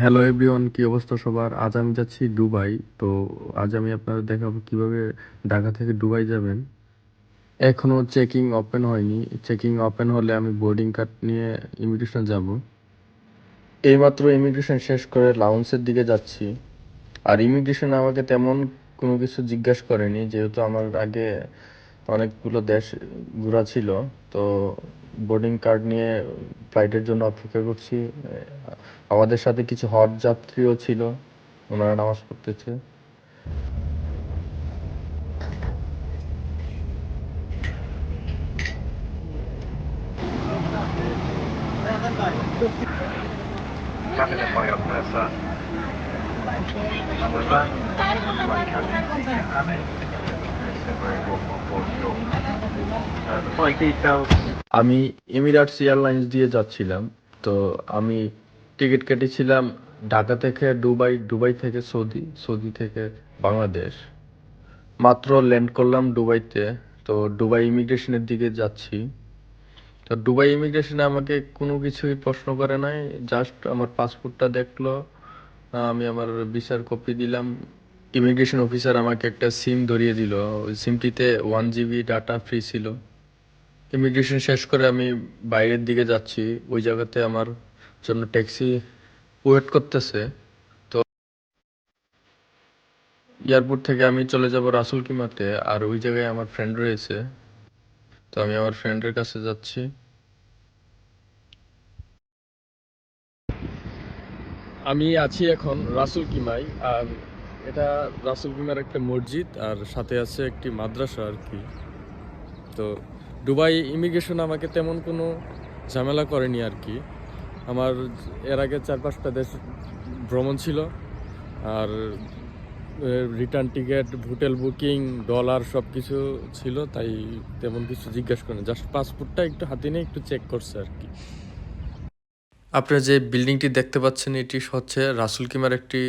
Hello everyone কি অবস্থা সবার? আজ আমি যাচ্ছি দুবাই, তো আজ আমি আপনাদের দেখাবো কীভাবে ঢাকা থেকে দুবাই যাবেন। এখনও চেকিং ওপেন হয়নি। চেকিং ওপেন হলে আমি বোর্ডিং কার্ড নিয়ে ইমিগ্রেশন যাব। এইমাত্র ইমিগ্রেশন শেষ করে লাউন্সের দিকে যাচ্ছি। আর ইমিগ্রেশন আমাকে তেমন কোনো কিছু জিজ্ঞাসা করেনি, যেহেতু আমার আগে অনেকগুলো দেশ ঘোরা ছিল, তো বোর্ডিং কার্ড নিয়ে ফ্লাইটের জন্য অপেক্ষা করছি। আমাদের সাথে কিছু হজ যাত্রীও ছিল ওনারা নামাজ পড়তেছে। আমি এমিরাটস এয়ারলাইন্স দিয়ে যাচ্ছিলাম, তো আমি টিকিট কেটেছিলাম ঢাকা থেকে দুবাই দুবাই থেকে সৌদি সৌদি থেকে বাংলাদেশ। মাত্র ল্যান্ড করলাম দুবাইতে, তো দুবাই ইমিগ্রেশনের দিকে যাচ্ছি। তো দুবাই ইমিগ্রেশনে আমাকে কোনো কিছুই প্রশ্ন করে নাই জাস্ট আমার পাসপোর্টটা দেখল আমি আমার ভিসার কপি দিলাম ইমিগ্রেশন অফিসার আমাকে একটা সিম ধরিয়ে দিল। ওই সিমটিতে ওয়ান জিবি ডাটা ফ্রি ছিল। ইমিগ্রেশন শেষ করে আমি বাইরের দিকে যাচ্ছি। ওই জায়গাতে আমার জন্য ট্যাক্সি ওয়েট করতেছে। তো এয়ারপোর্ট থেকে আমি চলে যাব রাসুল কিমাতে, আর ওই জায়গায় আমার ফ্রেন্ড রয়েছে। তো আমি আমার ফ্রেন্ডের কাছে যাচ্ছি। আমি আছি এখন রাসুল কিমাই আর এটা রাসুল কিমার একটা মসজিদ আর সাথে আছে একটি মাদ্রাসা আর কি। তো দুবাই ইমিগ্রেশন আমাকে তেমন কোনো ঝামেলা করেনি আর কি। আমার এর আগে চার পাঁচটা দেশ ভ্রমণ ছিল আর return ticket hotel booking dollar সব কিছু ছিল, তাই তেমন কিছু জিজ্ঞাসা করেনি। জাস্ট পাসপোর্টটা একটু হাতে নিয়ে একটু চেক করছে আর কি। আপনারা যে বিল্ডিংটি দেখতে পাচ্ছেন, এটি হচ্ছে রাসুল কিমার একটি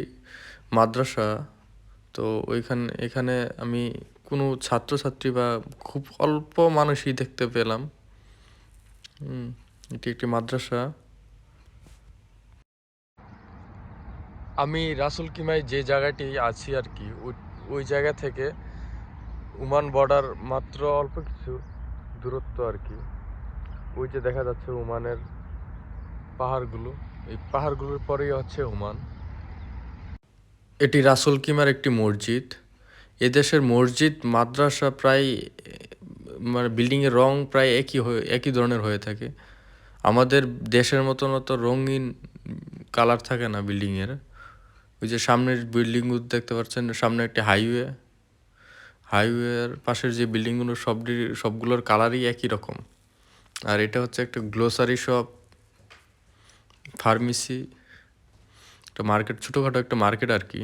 মাদ্রাসা, তো ওইখানে, এখানে আমি কোনো ছাত্রছাত্রী বা খুব অল্প মানুষই দেখতে পেলাম। এটি একটি মাদ্রাসা। আমি রাসুল কিমাই যে জায়গাটি আছি আর কি, ওই- জায়গা থেকে উমান বর্ডার মাত্র অল্প কিছু দূরত্ব আর কি। ওই যে দেখা যাচ্ছে ওমানের পাহাড়গুলো, এই পাহাড়গুলোর পরেই হচ্ছে ওমান এটি রাসুল কিমার একটি মসজিদ। এদেশের মসজিদ, মাদ্রাসা প্রায় মানে বিল্ডিংয়ের রং প্রায় একই হয়ে, একই ধরনের হয়ে থাকে। আমাদের দেশের মতন অত রঙিন কালার থাকে না বিল্ডিংয়ের ওই যে সামনের বিল্ডিংগুলো দেখতে পাচ্ছেন, সামনে একটি হাইওয়ে। হাইওয়ের পাশের যে বিল্ডিংগুলো সবটি সবগুলোর কালারই একই রকম। আর এটা হচ্ছে একটা গ্লোসারি শপ, ফার্মেসি। একটা মার্কেট ছোটোখাটো একটা মার্কেট আর কি